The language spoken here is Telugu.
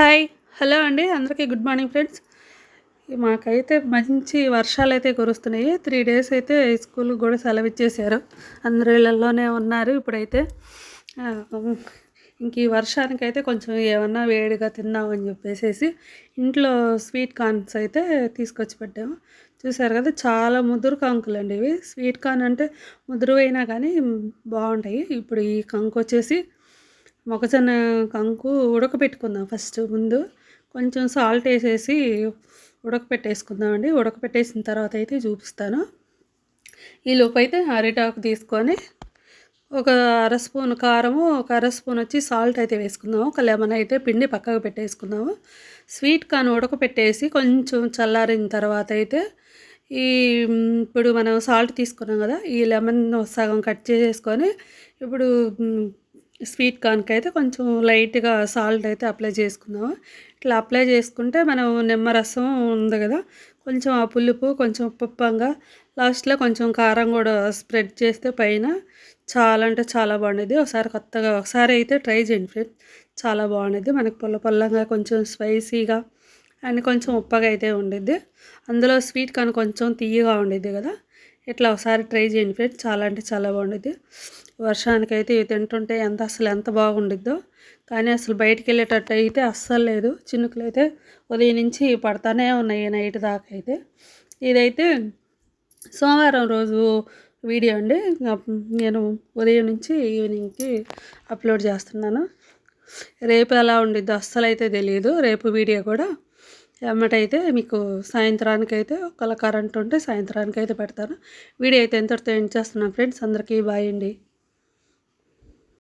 హాయ్. హలో అండి అందరికీ గుడ్ మార్నింగ్ ఫ్రెండ్స్. మాకైతే మంచి వర్షాలు అయితే కురుస్తున్నాయి. త్రీ డేస్ అయితే స్కూల్ కూడా సెలవు ఇచ్చేసారు అందరు ఇళ్ళల్లోనే ఉన్నారు ఇప్పుడైతే. ఇంక ఈ వర్షానికి అయితే కొంచెం ఏమన్నా వేడిగా తిన్నామని చెప్పేసి ఇంట్లో స్వీట్ కార్న్స్ అయితే తీసుకొచ్చి పెట్టాము. చూసారు కదా చాలా ముదురు కంకులు అండి ఇవి. స్వీట్ కార్న్ అంటే ముదురువైనా కానీ బాగుంటాయి. ఇప్పుడు ఈ కంకు వచ్చేసి మొక్కజొన్న కంకు ఉడకబెట్టుకుందాం ఫస్ట్ ముందు. కొంచెం సాల్ట్ వేసేసి ఉడకపెట్టేసుకుందామండి. ఉడకపెట్టేసిన తర్వాత అయితే చూపిస్తాను. ఈ అయితే అరిటాకు తీసుకొని ఒక అర స్పూన్ కారము ఒక అర స్పూన్ వచ్చి సాల్ట్ అయితే వేసుకుందాము. ఒక లెమన్ అయితే పిండి పక్కకు పెట్టేసుకుందాము. స్వీట్ కాన్ ఉడకపెట్టేసి కొంచెం చల్లారిన తర్వాత అయితే ఈ ఇప్పుడు మనం సాల్ట్ తీసుకున్నాం కదా ఈ లెమన్ సగం కట్ చేసేసుకొని ఇప్పుడు స్వీట్ కార్న్కి అయితే కొంచెం లైట్గా సాల్ట్ అయితే అప్లై చేసుకుందాము ఇట్లా అప్లై చేసుకుంటే మనం నిమ్మరసం ఉంది కదా కొంచెం ఆ పులుపు కొంచెం ఉప్పంగా లాస్ట్లో కొంచెం కారం కూడా స్ప్రెడ్ చేస్తే పైన చాలా అంటే చాలా బాగుండేది. ఒకసారి కొత్తగా ఒకసారి అయితే ట్రై చేయండి ఫ్రెండ్స్. చాలా బాగుండేది. మనకు పుల్ల పొల్లంగా కొంచెం స్పైసీగా అండ్ కొంచెం ఉప్పగా అయితే ఉండిద్ది అందులో స్వీట్ కానీ కొంచెం తీయగా ఉండేది కదా ఇట్లా ఒకసారి ట్రై చేయండి ఫ్రెండ్స్. చాలా అంటే చాలా బాగుండేది. వర్షానికైతే ఇవి తింటుంటే ఎంత అసలు ఎంత బాగుండిద్దో. కానీ అసలు బయటికి వెళ్ళేటట్టు అయితే అస్సలు లేదు. చినుకులు అయితే ఉదయం నుంచి పడతానే ఉన్నాయి నైట్ దాకా అయితే. ఇదైతే సోమవారం రోజు వీడియో అండి. నేను ఉదయం నుంచి ఈవినింగ్కి అప్లోడ్ చేస్తున్నాను. రేపు ఎలా ఉండిద్దో అస్సలు అయితే తెలియదు రేపు వీడియో కూడా ఎమ్మటైతే మీకు సాయంత్రానికి అయితే ఒకవేళ కరెంట్ ఉంటే సాయంత్రానికి అయితే పెడతాను. వీడియో అయితే ఎంతటితో ఎండ్ చేస్తున్నాను ఫ్రెండ్స్ అందరికీ బాయ్ అండి.